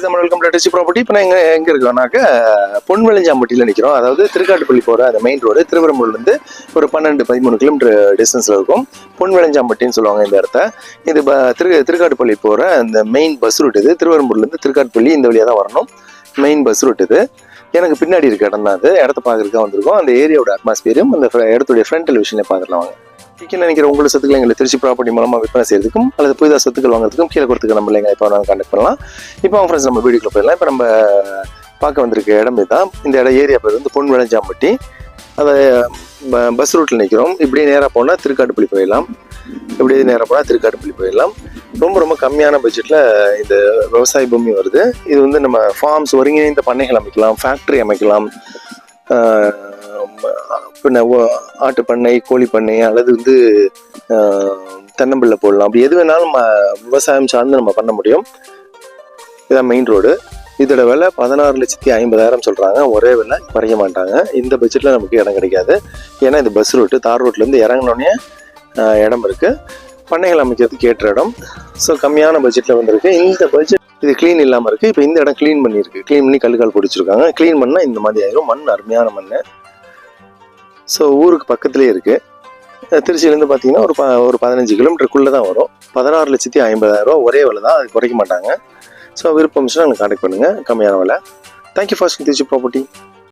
இது நம்ம welcome to property இப்போ எங்க எங்கே இருக்கோம்னாக்க பொன் விளைஞ்சாம்பட்டியில் நிற்கிறோம் அதாவது திருக்காட்டுப்பள்ளி போகிற அந்த மெயின் ரோடு திருவரம்பூர்லேருந்து ஒரு பன்னெண்டு பதிமூணு கிலோமீட்டர் டிஸ்டன்ஸில் இருக்கும். பொன் விளைஞ்சாம்பட்டின்னு சொல்லுவாங்க இந்த இடத்த. இது திரு திருக்காட்டுப்பள்ளி போகிற அந்த மெயின் பஸ் ரூட் இது. திருவரம்பூர்லேருந்து திருக்காட்டுப்பள்ளி இந்த வழியாக தான் வரணும். மெயின் பஸ் ரூட் இது. எனக்கு பின்னாடி இருக்க இடம் தான் அது இடத்த பார்க்குறதுக்காக வந்திருக்கோம். அந்த ஏரியாவோட அட்மாஸ்பியரும் அந்த இடத்துடைய ஃப்ரண்டல் டெலிவிஷனை பார்த்துக்கலாம் வாங்க. விற்க நினைக்கிற உங்களோட சொத்துக்களை எங்களை திருச்சி ப்ராப்பர்ட்டி மூலமாக விற்பனை செய்யறதுக்கும் அல்லது புதிதாக சொத்துக்கள் வாங்குறதுக்கும் கீழே கொடுத்துக்க நம்ம இல்லைங்க இப்போ வேணாலும் கான்டாக்ட் பண்ணலாம். இப்போ அவங்க ஃப்ரெண்ட்ஸ் நம்ம வீடியோக்குள்ள போயிடலாம். இப்போ நம்ம பார்க்க வந்திருக்க இடம் இதுதான். இந்த இடம் ஏரியா பேர் வந்து பொன் விளைஞ்சாம்பட்டி அதை பஸ் ரூட்டில் நிற்கிறோம் இப்படியே நேராக போனால் திருக்காட்டுப்பள்ளி போயிடலாம். இப்படியே நேராக போனால் திருக்காட்டுப்பள்ளி போயிடலாம். ரொம்ப ரொம்ப கம்மியான பட்ஜெட்டில் இந்த விவசாய பூமி வருது. இது வந்து நம்ம ஃபார்ம்ஸ் ஒருங்கிணைந்த பண்ணைகள் அமைக்கலாம் ஃபேக்ட்ரி அமைக்கலாம். பின்ன ஆட்டு பண்ணை கோழி பண்ணை அல்லது வந்து தென்னம்பிள்ளை போடலாம். அப்படி எது வேணாலும் நம்ம விவசாயம் சார்ந்து நம்ம பண்ண முடியும். இதான் மெயின் ரோடு இதோட விலை பதினாறு லட்சத்தி ஐம்பதாயிரம் சொல்கிறாங்க ஒரே விலை குறைய மாட்டாங்க. இந்த பட்ஜெட்டில் நமக்கு இடம் கிடைக்காது. ஏன்னா இது பஸ் ரூட்டு தார் ரோட்லேருந்து இறங்கினோடனே இடம் இருக்குது பண்ணைகள் அமைக்கிறதுக்கு ஏற்ற இடம். ஸோ கம்மியான பட்ஜெட்டில் வந்திருக்கு. இந்த பட்ஜெட் இது க்ளீன் இல்லாமல் இருக்குது இப்போ இந்த இடம் க்ளீன் பண்ணியிருக்கு. க்ளீன் பண்ணி கல்லுக்கால் பிடிச்சிருக்காங்க. க்ளீன் பண்ணால் இந்த மாதிரி ஆயிரும். மண் அருமையான மண் ஸோ ஊருக்கு பக்கத்துலேயே இருக்குது திருச்சியிலேருந்து பார்த்தீங்கன்னா ஒரு ப ஒரு பதினஞ்சு கிலோமீட்டருக்குள்ளே தான் வரும். பதினாறு லட்சத்தி ஐம்பதாயிரம் ரூபா ஒரே விலை தான். அது குறைக்க மாட்டாங்க. ஸோ விருப்பம் இருந்துச்சுன்னா எனக்கு கான்டாக்ட் பண்ணுங்கள் கம்மியான விலை. Thank you for Trichy property